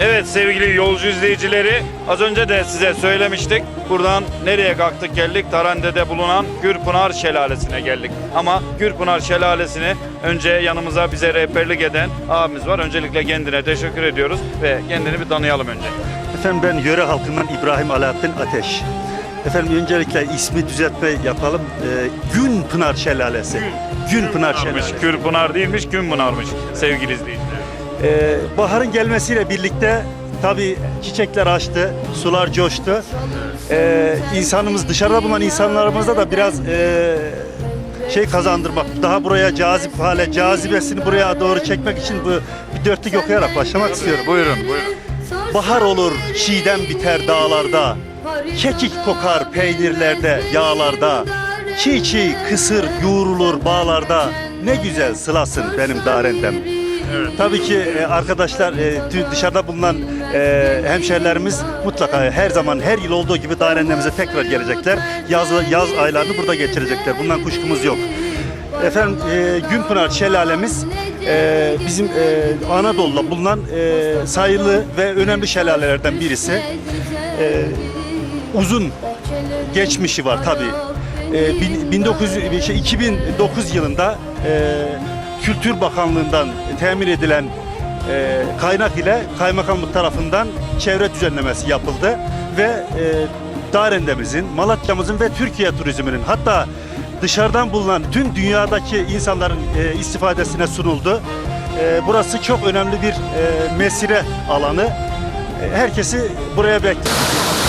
Evet sevgili yolcu izleyicileri az önce de size söylemiştik. Buradan nereye kalktık geldik? Tarande'de bulunan Gürpınar Şelalesi'ne geldik. Ama Gürpınar Şelalesi'ni önce yanımıza bize rehberlik eden abimiz var. Öncelikle kendine teşekkür ediyoruz ve kendini bir tanıyalım önce. Efendim ben yöre halkından İbrahim Alaaddin Ateş. Efendim öncelikle ismi düzeltme yapalım. Ee, Gün Pınar Şelalesi. Gün Pınar Pınarmış, Şelalesi. Gürpınar değilmiş, Günpınar'mış sevgili izleyiciler. Ee, baharın gelmesiyle birlikte tabii çiçekler açtı, sular coştu. Ee, insanımız dışarıda bulunan insanlarımızda da biraz ee, şey kazandırmak, daha buraya cazip hale, cazibesini buraya doğru çekmek için bu bir dörtlük okuyarak başlamak istiyorum. Buyurun, buyurun. Bahar olur, çiğdem biter dağlarda. Kekik kokar peynirlerde, yağlarda. Çiğ çiğ kısır yoğrulur bağlarda. Ne güzel sılasın benim darendem. Tabii ki e, arkadaşlar e, dışarıda bulunan e, hemşerilerimiz mutlaka her zaman her yıl olduğu gibi darendemize tekrar gelecekler. Yaz yaz aylarını burada geçirecekler. Bundan kuşkumuz yok. Efendim e, Günpınar Şelalemiz e, bizim e, Anadolu'da bulunan sayılı ve önemli şelalelerden birisi. Uzun geçmişi var tabii. E, bin- 1900 şey, 2009 yılında e, Kültür Bakanlığı'ndan temin edilen e, kaynak ile kaymakamlık tarafından çevre düzenlemesi yapıldı ve e, Darendemizin, Malatya'mızın ve Türkiye turizminin hatta dışarıdan bulunan tüm dünyadaki insanların e, istifadesine sunuldu. E, burası çok önemli bir e, mesire alanı. E, herkesi buraya bekliyoruz.